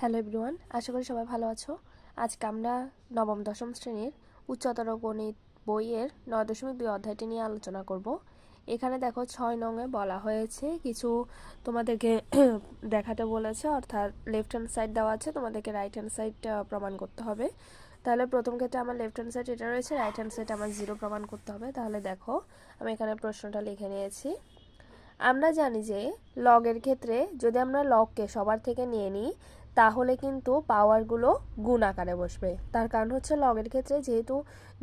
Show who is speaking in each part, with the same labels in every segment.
Speaker 1: Hello everyone, আশা করি সবাই ভালো আছো। আজকে আমরা নবম, দশম শ্রেণির উচ্চতর গণিত বইয়ের নয় দশমিক দুই অধ্যায়টি নিয়ে আলোচনা করব। এখানে দেখো ছয় নঙে বলা হয়েছে, কিছু তোমাদেরকে দেখাতে বলেছে, অর্থাৎ লেফট হ্যান্ড সাইড দেওয়া আছে, তোমাদেরকে রাইট হ্যান্ড সাইড প্রমাণ করতে হবে। তাহলে প্রথম ক্ষেত্রে আমার লেফট হ্যান্ড সাইড এটা রয়েছে রাইট হ্যান্ড সাইড আমার জিরো প্রমাণ করতে হবে। তাহলে দেখো, আমি এখানে প্রশ্নটা লিখে নিয়েছি। আমরা জানি যে লগের ক্ষেত্রে যদি আমরা লগকে সবার থেকে নিয়ে নিই তাহলে কিন্তু পাওয়ারগুলো গুণ আকারে বসবে। তার কারণ হচ্ছে লগের ক্ষেত্রে যেহেতু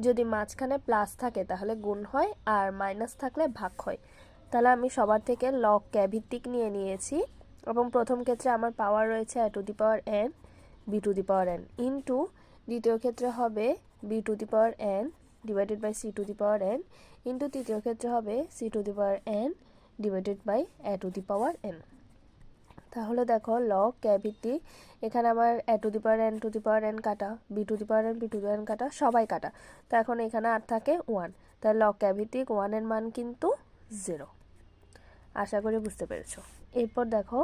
Speaker 1: যদি মাঝখানে প্লাস থাকে তাহলে গুণ হয় আর মাইনাস থাকলে ভাগ হয়। তাহলে আমি সবার থেকে লগ ক্যাভিত্তিক নিয়ে নিয়েছি এবং প্রথম ক্ষেত্রে আমার পাওয়ার রয়েছে A to the power N B to the power N into দ্বিতীয় ক্ষেত্রে হবে B to the power N divided by C to the power N into তৃতীয় ক্ষেত্রে হবে C to the power N divided by A to the power N তাহলে দেখো log ক্যাভিটি এখানে আমার A to the power N to the power N কাটা B to the power N B to the N কাটা, সবাই কাটা। তো এখন এখানে আর থাকে ওয়ান তাহলে লগ ক্যাভিটিক ওয়ানের মান কিন্তু জিরো আশা করি বুঝতে পেরেছ। এরপর দেখো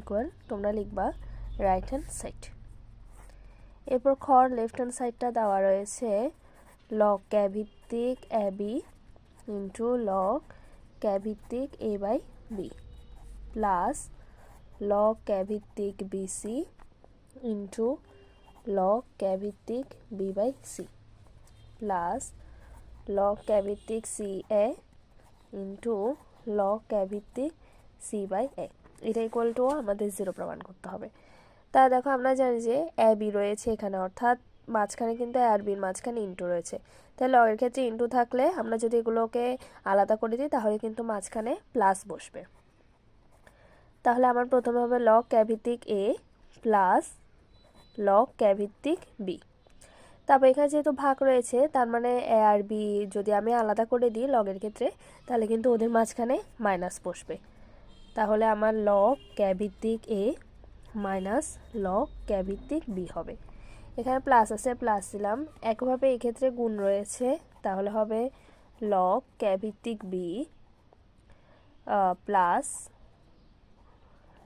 Speaker 1: ইকুয়াল তোমরা লিখবা রাইট হ্যান্ড সাইড এরপর খর লেফট হ্যান্ড সাইডটা দেওয়া রয়েছে লগ ক্যাভিত্তিক A B into log ক্যাভিত্তিক A by B plus log ক্যাভিত্তিক BC into log ক্যাভিত্তিক B by C plus log ক্যাভিত্তিক C A into log ক্যাভিত্তিক সি বাই এ এটা ইকুয়াল টু আমাদের zero প্রমাণ করতে হবে। তা দেখো, আমরা জানি যে এ রয়েছে এখানে, অর্থাৎ মাঝখানে কিন্তু আর বির মাঝখানে ইন্টু রয়েছে। তাহলে লগের ক্ষেত্রে ইন্টু থাকলে আমরা যদি এগুলোকে আলাদা করে দিই, তাহলে কিন্তু মাঝখানে প্লাস বসবে। তাহলে আমার প্রথমে হবে লগ ক্যাভিত্তিক এ প্লাস লগ ক্যাভিত্তিক বি তারপর এখানে যেহেতু ভাগ রয়েছে, তার মানে এ আর বি যদি আমি আলাদা করে দিই লগের ক্ষেত্রে, তাহলে কিন্তু ওদের মাঝখানে মাইনাস বসবে। তাহলে আমার লগ ক্যাভিত্তিক এ মাইনাস লগ ক্যাভিত্তিক বি হবে। এখানে প্লাস আছে প্লাস দিলাম। একভাবে এক্ষেত্রে গুণ রয়েছে, তাহলে হবে লগ ক্যাভিত্তিক বি প্লাস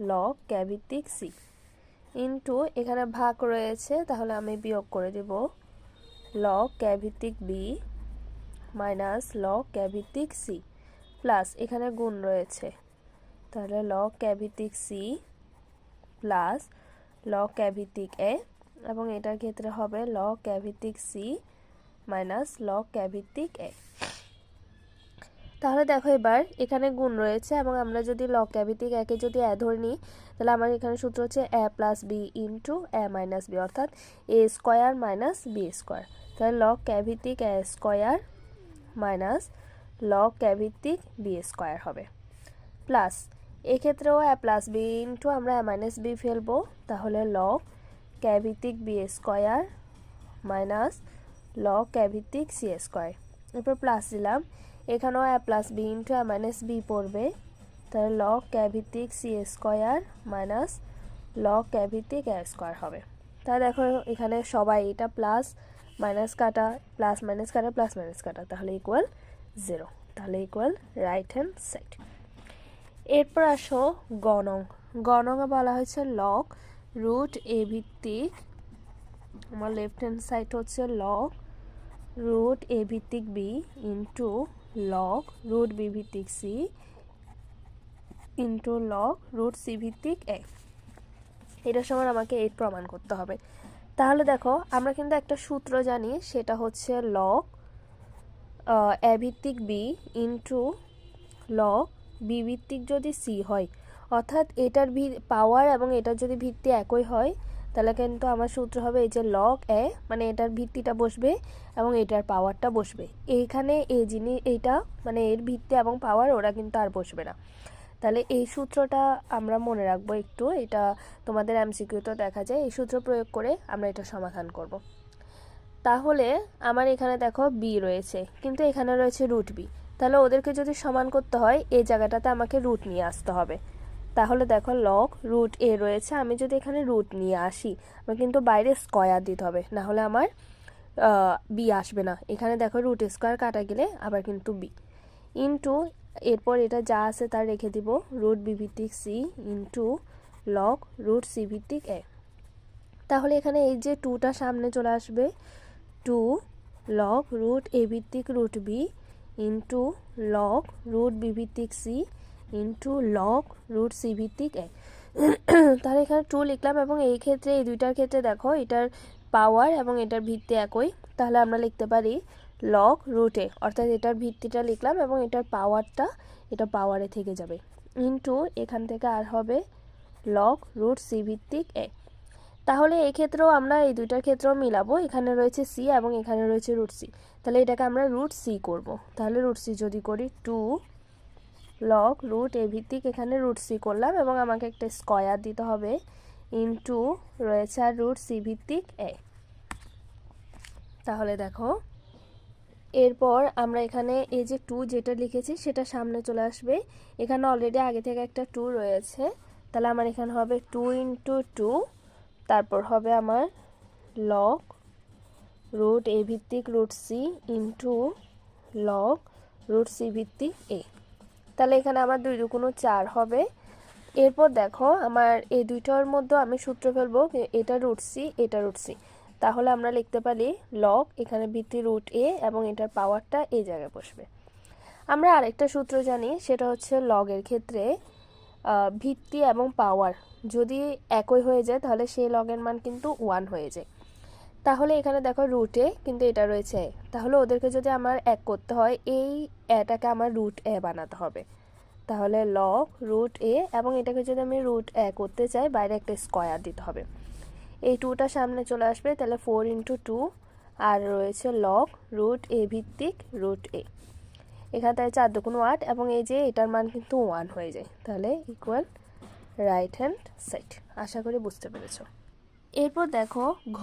Speaker 1: লগ ক্যাভিত্তিক সি ইন্টু এখানে ভাগ রয়েছে, তাহলে আমি বিয়োগ করে দেব। লগ ক্যাভিত্তিক বি মাইনাস লগ ক্যাভিত্তিক সি প্লাস এখানে গুণ রয়েছে। তাহলে লগ ক্যাভিত্তিক সি প্লাস লগ ক্যাভিত্তিক এ এবং এটার ক্ষেত্রে হবে লগ ক্যাভিত্তিক সি মাইনাস লগ ক্যাভিত্তিক এ তাহলে দেখো এবার এখানে গুণ রয়েছে এবং আমরা যদি লগ ক্যাভিতিক একে যদি এ ধরে নিই, তাহলে আমার এখানে সূত্র হচ্ছে A plus B into A minus B অর্থাৎ A square minus B square তাহলে লগ ক্যাভিতিক এ স্কোয়ার মাইনাস লগ ক্যাভিতিক বি স্কোয়ার হবে। প্লাস এক্ষেত্রেও এ প্লাস বি ইন্টু আমরা এ মাইনাস বি ফেলব, তাহলে লগ ক্যাভিতিক বি স্কোয়ার মাইনাস লগ ক্যাভিতিক সি স্কোয়ার এরপর প্লাস দিলাম এখানেও A plus B into A minus B পড়বে। তাহলে লগ ক্যাভিত্তিক সি স্কোয়ার মাইনাস লগ ক্যাভিত্তিক এ স্কোয়ার হবে। তাহলে দেখো, এখানে সবাই এটা প্লাস মাইনাস কাটা প্লাস মাইনাস কাটা প্লাস মাইনাস কাটা, তাহলে ইকুয়াল জিরো তাহলে ইকুয়াল রাইট হ্যান্ড সাইড এরপর আসো গণং। গণঙে বলা হয়েছে লক রুট এ ভিত্তিক, আমার লেফট হ্যান্ড সাইড হচ্ছে লক রুট এ ভিত্তিক B into log root B ভিত্তিক C into log root C ভিত্তিক এ এটার সময় আমাকে এইট প্রমাণ করতে হবে। তাহলে দেখো, আমরা কিন্তু একটা সূত্র জানি, সেটা হচ্ছে লগ এ ভিত্তিক বি ইন্টু লগ বি ভিত্তিক যদি সি হয়, অর্থাৎ এটার পাওয়ার এবং এটার যদি ভিত্তি একই হয় তাহলে কিন্তু আমার সূত্র হবে এই যে লগ এ মানে এটার ভিত্তিটা বসবে এবং এটার পাওয়ারটা বসবে। এইখানে এই জিনিস, এইটা মানে এর ভিত্তি এবং পাওয়ার ওরা কিন্তু আর বসবে না। তাহলে এই সূত্রটা আমরা মনে রাখব একটু, এটা তোমাদের এমসিকিউতেও দেখা যায়, এই সূত্র প্রয়োগ করে আমরা এটা সমাধান করব। তাহলে আমার এখানে দেখো বি রয়েছে, কিন্তু এখানে রয়েছে রুট বি তাহলে ওদেরকে যদি সমান করতে হয়, এই জায়গাটাতে আমাকে রুট নিয়ে আসতে হবে। তাহলে দেখো লগ রুট এ রয়েছে, আমি যদি এখানে রুট নিয়ে আসি, আমার কিন্তু বাইরে স্কয়ার দিতে হবে না হলে আমার বি আসবে না। এখানে দেখো রুট স্কোয়ার কাটা গেলে আবার কিন্তু বি ইন্টু এরপর এটা যা আছে তা রেখে দিব রুট বি ভিত্তিক C into log root C ভিত্তিক এ তাহলে এখানে এই যে টুটা সামনে চলে আসবে টু লগ রুট এ ভিত্তিক root B into log root B ভিত্তিক C into log root C ভিত্তিক এ তাহলে এখানে টু লিখলাম এবং এই ক্ষেত্রে, এই দুইটার ক্ষেত্রে দেখো, এটার পাওয়ার এবং এটার ভিত্তি একই। তাহলে আমরা লিখতে পারি লগ রুটে অর্থাৎ এটার ভিত্তিটা লিখলাম এবং এটার পাওয়ারটা এটা পাওয়ারে থেকে যাবে। ইন্টু এখান থেকে আর হবে লগ রুট সি ভিত্তিক এ তাহলে এই ক্ষেত্রেও আমরা এই দুইটার ক্ষেত্রেও মিলাবো। এখানে রয়েছে সি এবং এখানে রয়েছে রুট সি তাহলে এটাকে আমরা রুট সি করব। তাহলে রুট সি যদি করি টু লগ রুট এ ভিত্তিক এখানে রুট সি করলাম এবং আমাকে একটা স্কয়ার দিতে হবে ইন্টু রয়েছে আর রুট সি ভিত্তিক এ তাহলে দেখো, এরপর আমরা এখানে এই যে টু যেটা লিখেছি সেটা সামনে চলে আসবে। এখানে অলরেডি আগে থেকে একটা টু রয়েছে। তাহলে আমার এখানে হবে টু ইন্টু টু তারপর হবে আমার লগ রুট এ ভিত্তিক root C into log root C ভিত্তিক এ তাহলে এখানে আমার দুই দুগুণ চার হবে। এরপর দেখো, আমার এই দুইটার মধ্যে আমি সূত্র ফেলব এটা রুট সি এটা রুট সি তাহলে আমরা লিখতে পারি লগ এখানে ভিত্তি রুট এ এবং এটার পাওয়ারটা এই জায়গায় বসবে। আমরা আরেকটা সূত্র জানি, সেটা হচ্ছে লগের ক্ষেত্রে ভিত্তি এবং পাওয়ার যদি একই হয়ে যায়, তাহলে সেই লগের মান কিন্তু ওয়ান হয়ে যায়। তাহলে এখানে দেখো রুটে কিন্তু এটা রয়েছে। তাহলে ওদেরকে যদি আমার এক করতে হয়, এই এটাকে আমার রুট এ বানাতে হবে। তাহলে লগ রুট এ এবং এটাকে যদি আমি রুট এ করতে চাই, বাইরে একটা স্কোয়ার দিতে হবে। এই টুটা সামনে চলে আসবে, তাহলে ফোর ইন্টু টু আর রয়েছে লগ রুট এ ভিত্তিক রুট এ। এখানে তাই চার দুগুণ আট এবং এই যে এটার মান কিন্তু ওয়ান হয়ে যায়। তাহলে ইকুয়াল রাইট হ্যান্ড সাইড আশা করি বুঝতে পেরেছ। এরপর দেখো ঘ।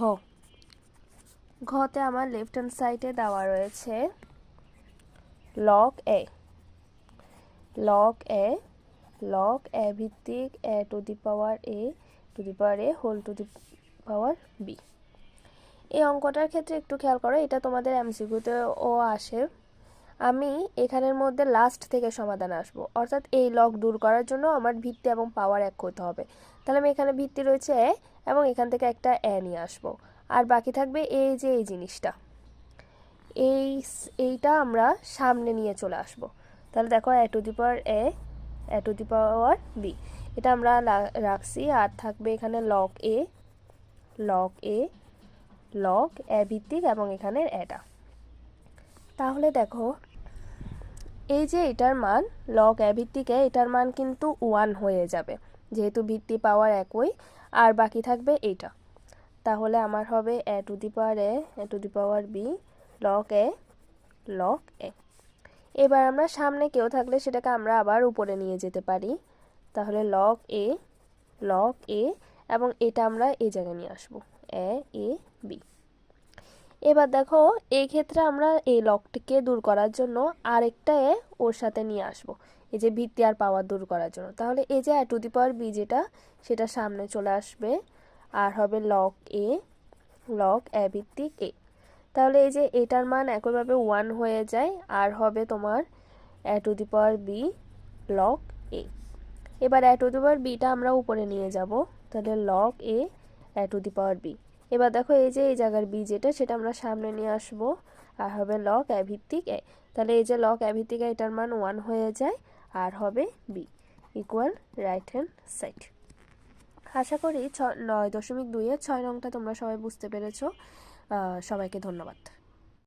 Speaker 1: ঘতে আমার লেফট হ্যান্ড সাইডে দেওয়া রয়েছে log A log A log A ভিত্তিক A to the power A to the power A whole to the power B এই অঙ্কটার ক্ষেত্রে একটু খেয়াল করো, এটা তোমাদের এমসিকিউতেও আসে। আমি এখানের মধ্যে লাস্ট থেকে সমাধান আসব, অর্থাৎ এই লক দূর করার জন্য আমার ভিত্তি এবং পাওয়ার এক করতে হবে। তাহলে আমি এখানে ভিত্তি রয়েছে এ এবং এখান থেকে একটা এ নিয়ে আসব। আর বাকি থাকবে এই যে এই জিনিসটা। এই এইটা আমরা সামনে নিয়ে চলে আসব। তাহলে দেখো A to the power A A to the power B. এটা আমরা রাখছি আর থাকবে এখানে log A log A log A ভিত্তিক এবং এখানে এটা। তাহলে দেখো, এই যে এটার মান লক এ ভিত্তিকে এটার মান কিন্তু ওয়ান হয়ে যাবে। যেহেতু ভিত্তি পাওয়ার একই, আর বাকি থাকবে এইটা। তাহলে আমার হবে A to the power A A to the power B log A log A এবার আমরা সামনে কেউ থাকলে সেটাকে আমরা আবার উপরে নিয়ে যেতে পারি। তাহলে লক এ লক এ এবং এটা আমরা এই জায়গায় নিয়ে আসব এ এ বি এবার দেখো এই ক্ষেত্রে আমরা এই লকটিকে দূর করার জন্য আরেকটা এ ওর সাথে নিয়ে আসব। এই যে ভিত্তি আর পাওয়ার দূর করার জন্য। তাহলে এই যে টু দি পাওয়ার বি যেটা, সেটা সামনে চলে আসবে। আর হবে লক এ লক এ ভিত্তিক এ তাহলে এই যে এটার মান একইভাবে ওয়ান হয়ে যায়, আর হবে তোমার A to the power B log A এবার A to the power beta আমরা উপরে নিয়ে যাব, তাহলে log A A to the power B এবার দেখো এই যে এই জায়গার বি যেটা, সেটা আমরা সামনে নিয়ে আসব, আর হবে লক এ ভিত্তিক এ তাহলে এই যে লক এ ভিত্তিক এটার মান ওয়ান হয়ে যায়, আর হবে B equal right hand side আশা করি ছ নয় দশমিক দুইয়ের ছয় রংটা তোমরা সবাই বুঝতে পেরেছ। সবাইকে ধন্যবাদ।